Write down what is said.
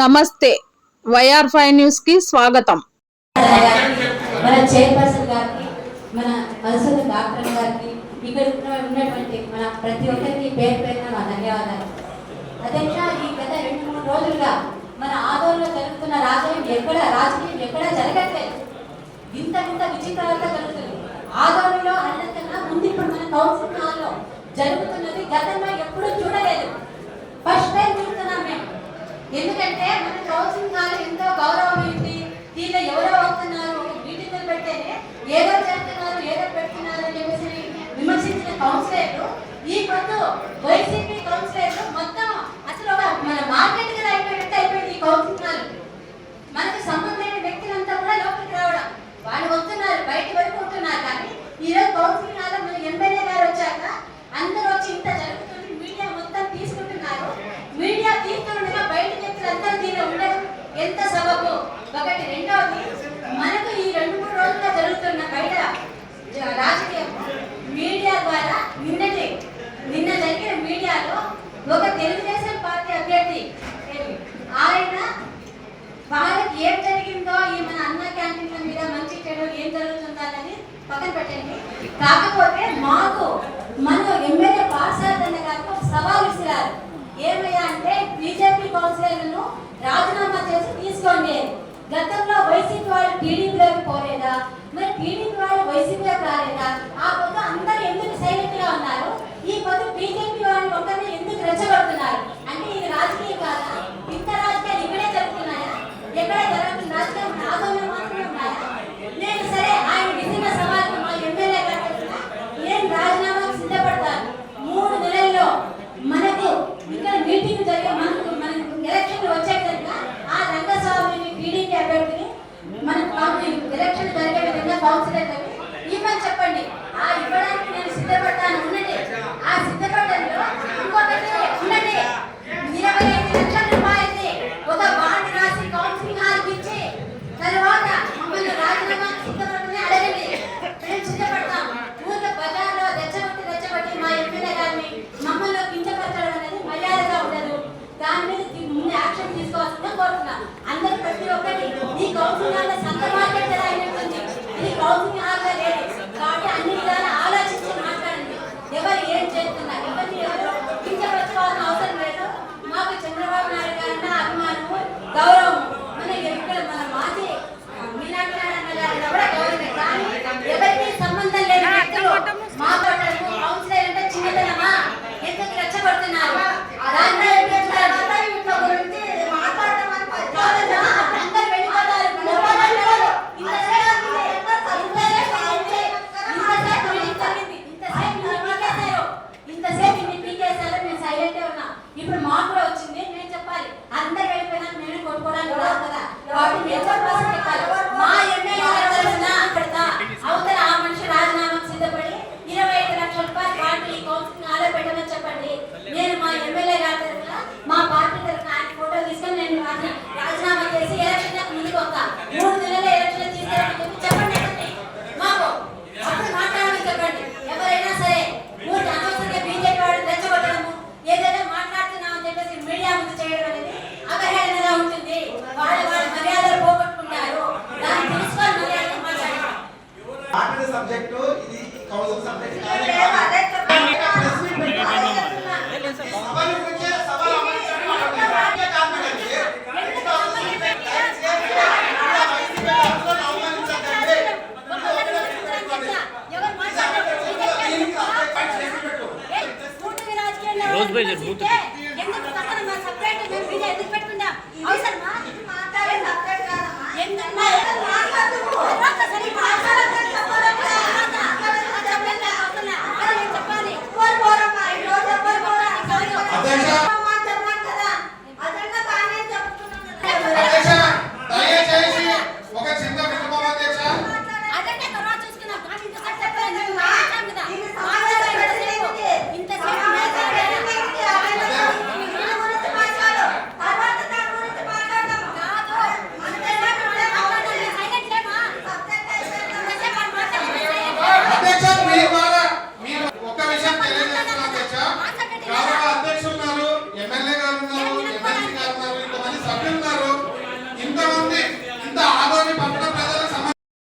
నమస్తే. YR five న్యూస్కి స్వాగతం. మన చైర్పర్సన్ గారికి మన డాక్టర్ గారికి ఇక్కడ ఉన్నటువంటి మన ప్రతి ఒక్కరికి పేరు పేరున మా ధన్యవాదాలు. అధ్యక్ష ఈ గత రెండు మూడు రోజులుగా మన ఆదోళనలో జరుగుతున్న ఎక్కడ రాజకీయం జరగట్లేదు. ఇంత ఇంత జరుగుతుంది. అన్నకన్నా ముందు ఇప్పుడు మన కౌన్సిల్ హాల్లో జరుగుతున్నది గతంలో ఎప్పుడూ చూడలేదు. ఎందుకంటే మన కౌన్సిలింగ్ ఎంతో గౌరవం ఏంటి దీనిలో ఎవరో వస్తున్నారు? మీటింగ్లు పెట్టేనే ఏదో చేస్తున్నారు ఏదో పెడుతున్నారు అని చెప్పేసి విమర్శించిన కౌన్సిలర్లు ఈ పొద్దు వైసీపీ ఎంత సబబు? ఒకటి రెండవది మనకు ఈ రెండు మూడు రోజులుగా జరుగుతున్న బయట రాజకీయ మీడియా ద్వారా నిన్నటి నిన్న జరిగిన మీడియాలో ఒక తెలుగుదేశం పార్టీ అభ్యర్థి ఆయన వాళ్ళకి ఏం జరిగిందో ఈ మన అన్న క్యాంటీన్ల మీద మంచి చెడు ఏం జరుగుతుందన్నది పక్కన పెట్టండి. కాకపోతే మాకు మన ఎమ్మెల్యే పాఠశాల గారికి సవాల్ ఇస్తున్నారు ఏమయ్యా అంటే బీజేపీ కౌన్సిలర్లను రాజీనామా చేసి తీసుకోండి. గతంలో వైసీపీ వాళ్ళు టీడీపీలోకి పోలేదా? మరి టీడీపీ వాళ్ళు వైసీపీలోకి రాలేదా? ఆ పక్క అందరూ ఎందుకు సైలెంట్గా ఉన్నారు? కోరుతున్నా. అందరూ ప్రతి ఒక్కరి ఈ కౌన్సిల్ సంత మార్కెట్ అయినట్టుంది ఇది కౌన్సిల్ లేదు మూత ఎందుకు పక్కన మా సపరేట్ మేము వీడియో ఎందుకు పెట్టుకుందాం? అవసరమా?